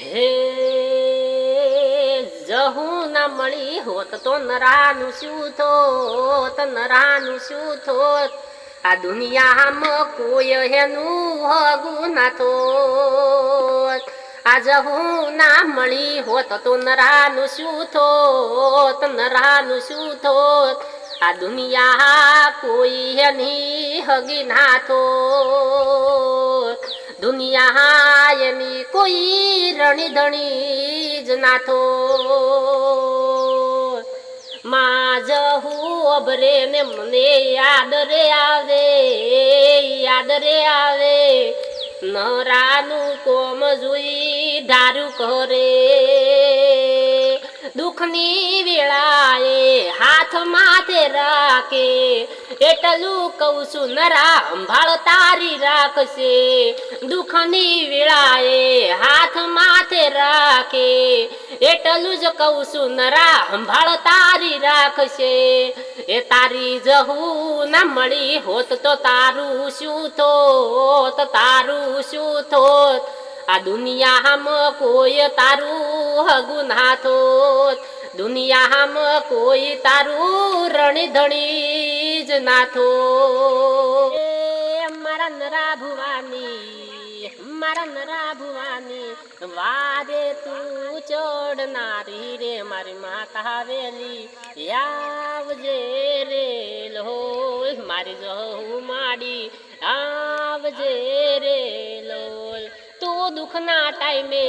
હે, જહું ના મળી હોત તો નરાનું શું થોત, નરાનું શું થોત? આ દુનિયામાં કોઈ હેનું હગું ના થોત. આજ હું ના મળી હોત તો નરાનું શું થોત, નરાનું શું થોત? આ દુનિયા કોઈ હેની હગી ના થોત. દુનિયા એની કોઈ રણી ધણી જ નાથો. માં જહું અભરે ને મને યાદ રે આવે યાદ રે આવે. નરાનું કોમ જોઈ ધારું કરે. દુઃખની વેળાએ હાથ માથે રાખે. એટલું કહું છું, નરા સંભાળ તારી રાખશે. દુઃખની વેળાએ હાથ માથે રાખે. એટલું જ કહું છું, નરા સંભાળ તારી રાખશે. એ તારી જહું ના મળી હોત તો તારું શું થોત, તારું શું થોત? આ દુનિયામાં કોઈ તારું હગું ના થોત. દુનિયામાં કોઈ તારું રણી ધણી જ ના થો મારા નરા ભુવાની, મારા નરા ભુવાની વારે તું ચડનારી રે, મારી માતા વેલી, આવજે રે લો મારી જહુ માડી, આવજે રે તું દુઃખના ટાઈમે,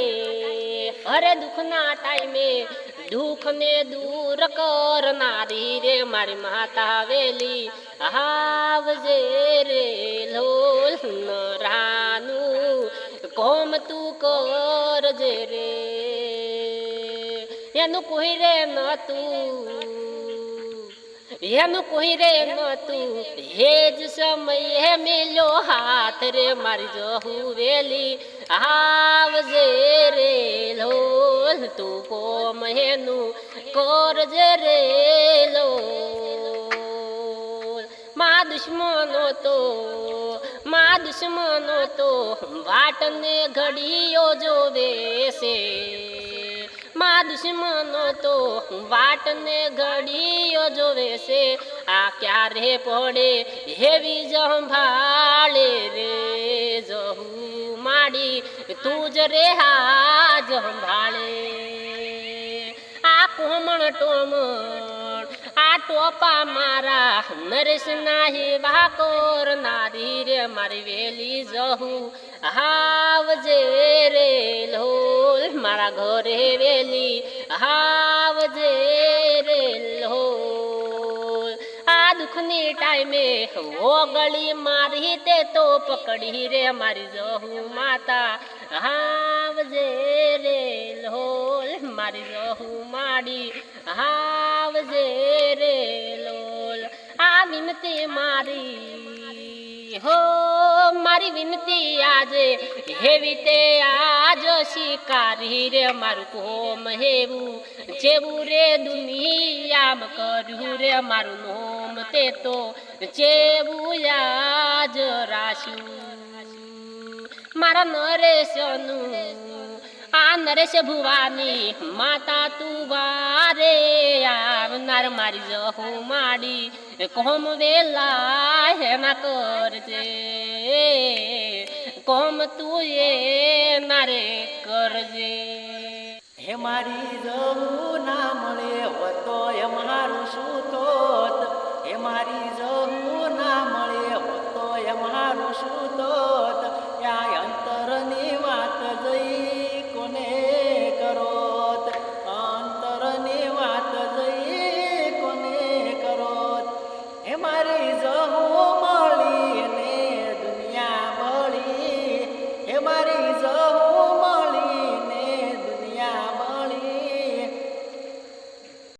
અરે દુઃખના ટાઈમે, દુઃખને દૂર કરનારી રે મારી માતા વેલી. આવજે રે લોલ નરાનું, કોમ તું કરજે રે. એનું કોઈ રે નતું એનું કોઈ રે નતું. હેજ સમયે મેલ્યો હાથ રે, મારી જહુ વેલી. આવજે રે લોલ, તું કોમ હેનું કોરજે રે લોલ. મા દુશ્મનો તો, મા દુશ્મનો તો, વાટને ઘડીઓ જોવે છે. મા દુશ્મનો તો વાટને ઘડીઓ જોવે છે. આ ક્યારે પડે હેવી જંભાળે રે જહુ માડી, તું જ રે હા જંભાળે આ કોમણ ટોમણ આ ટોપા મારા નરેશ નાહી વાકોર નારી રે, મારી વેલી જહુ હાવજે રે લોલ. મારા ઘરે વેલી હાવજે રે લોલ આ દુઃખની ટાઈમે ઓગળી મારી તે તો પકડી રે મારી જહુ માતા. હાવજે રે લોલ મારી જહુ માડી. હાવજે રે લોલ આ વિનતી મારી. હો, મારી વિનતી આજે, હેવી તે આજ શિકારી રે, મારું કોમ હેવું, જેવું રે દુનિયામ કર્યું રે, મારું નોમ તે તો જેવું આજ રાશું મારા નરેશનું, આ નરેશ ભુવાની માતા તું વારે આવનાર, મારી જહું માડી કોમ વેલા હેના કરજે. કોમ તું એ નારે કરજે. હે મારી જવું ના મળે હોતો એ મારું શું થોત હે મારી જવું